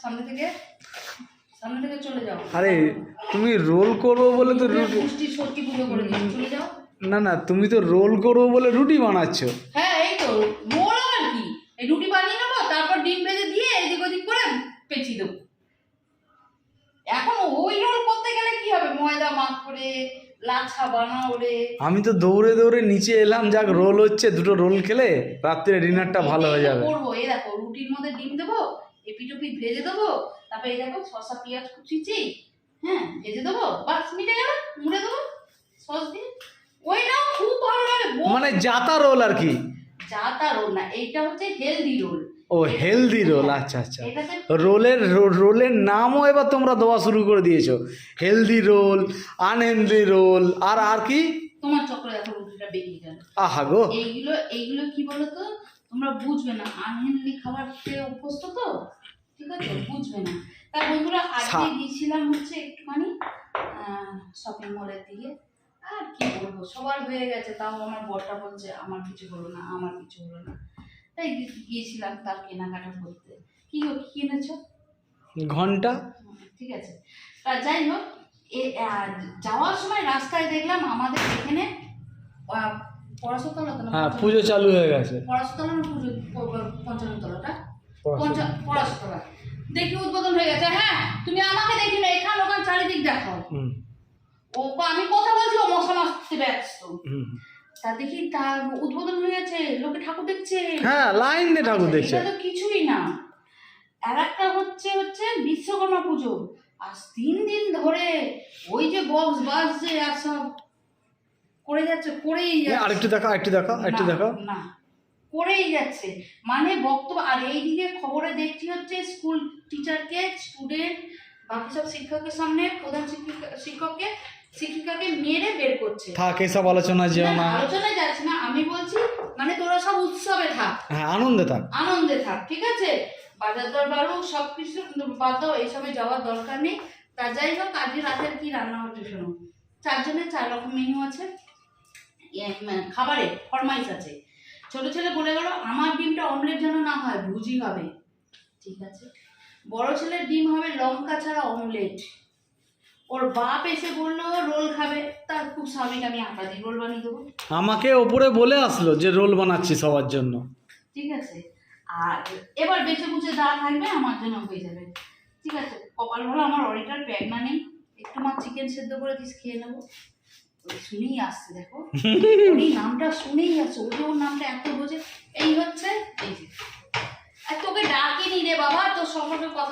সামনে থেকে সামনে থেকে চলে যাও। আরে তুমি রোল করব বলে তো রুটি পুষ্টি সত্যি পুজো করে দিও চলে যাও। না না তুমি তো রোল করব বলে রুটি বানাচ্ছ। হ্যাঁ এই তো মোল আবার কি? এই রুটি বানিয়ে নেব তারপর ডিম ভেজে দিয়ে এদিক ওদিক করে পেঁচিয়ে দেবো। এখন ওই রোল করতে গেলে কি হবে? ময়দা মাখ করে লাচ্ছা বানাও রে। আমি তো দৌড়ে দৌড়ে নিচে এলাম যাক রোল হচ্ছে দুটো রোল খেলে রাত্রে ডিনারটা ভালো হয়ে যাবে। করব এই দেখো রুটির মধ্যে ডিম দেবো এপিটুপি ভেজে দেবো তারপরে এই দেখো শসা পেঁয়াজ কুচিছি হ্যাঁ ভেজে দেবো বাস মিটে গেল মুড়ে দেবো সস দিয়ে। ওই না খুব ভালো লাগে মানে জাতা রোল আর কি? যা তা রোল না এইটা হচ্ছে হেলদি রোল। ও হেলদি রোল আচ্ছা আচ্ছা। রোলের রোলের নামও এবার তোমরা দেওয়া শুরু করে দিয়েছ। হেলদি রোল আনহেলদি রোল আর আর কি? তোমার চক্র দেখো রুটিটা বেরিয়ে গেল। আহা গো। এইগুলো এইগুলো কি বলতো? তোমরা বুঝবে না আনহেলদি খাবার খেয়ে অভ্যস্ত তো? ঠিক আছে বুঝবে না। তার বন্ধুরা আজকে গিয়েছিলাম হচ্ছে একটুখানি শপিং মলের দিকে। আর কি বলব সবার হয়ে গেছে তাও আমার বরটা বলছে আমার কিছু হলো না আমার কিছু হলো না। তাই গিয়েছিলাম তার কেনাকাটা করতে। কি গো কি কিনেছো ঘণ্টা। ঠিক আছে। তা যাই হোক এ যাওয়ার সময় রাস্তায় দেখলাম আমাদের এখানে আহ, পড়াশোতলা তো না হ্যাঁ পুজো চালু হয়ে গেছে। পড়াশোতলা না পুজো প- পঞ্চান্নতলাটা দেখি উদ্বোধন হয়ে গেছে। হ্যাঁ তুমি আমাকে দেখি না এখান ওখান চারিদিক হুম। ও আমি কথা বলছি ও মশা ব্যস্ত। তা দেখি তার উদ্বোধন হয়ে গেছে লোকে ঠাকুর দেখছে। হ্যাঁ লাইন দিয়ে ঠাকুর দেখছে। এটা তো কিছুই না। আর একটা হচ্ছে হচ্ছে বিশ্বকর্মা পুজো। আর তিন দিন ধরে ওই যে বক্স বাস যে আর সব করে যাচ্ছে করেই যাচ্ছে আরেকটু দেখা আরেকটু দেখো আরেকটু দেখো। না। করেই যাচ্ছে। মানে বক্তব্য আর এইদিকে খবরে দেখছি হচ্ছে স্কুল টিচারকে স্টুডেন্ট বাকি সব শিক্ষকের সামনে প্রধান শিক্ষিকা শিক্ষককে শিক্ষিকাকে মেরে বের করছে। থাক এসব আলোচনা যেও না, না। আলোচনায় যাচ্ছে না আমি বলছি মানে তোরা সব উৎসবে থাক। হ্যাঁ আনন্দে থাক। আনন্দে থাক ঠিক আছে? বাজার দর বাড়ুক সব কিছু বাদ দাও এইসবে যাওয়ার দরকার নেই। তা যাই হোক আজকে রাতের কি রান্না হচ্ছে শোনো? চারজনের চার রকম মেনু আছে। খাবারে ফরমাইশ আছে। ছোট ছেলে বলে গেল আমার ডিমটা অমলেট যেন না হয় ভুজি হবে। ঠিক আছে। বড় ছেলের ডিম হবে লঙ্কা ছাড়া অমলেট ওর বাপ এসে বলল রোল খাবে। তার খুব স্বাভাবিক আমি আটা দিয়ে রোল বানিয়ে দেবো। আমাকে ওপরে বলে আসলো যে রোল বানাচ্ছি সবার জন্য। ঠিক আছে। আর এবার বেঁচে বুঝে দা থাকবে আমার জন্য হয়ে যাবে। ঠিক আছে কপাল ভালো আমার অডিটার প্যাগনা নেই একটু মা চিকেন সেদ্ধ করে দিস খেয়ে নেব। শুনেই আসছে দেখো। ওই নামটা শুনেই আসছে ওই ওর নামটা এত বোঝে এই হচ্ছে এই যে। আর তোকে ডাকিনি রে বাবা তোর সম্পর্কে কথা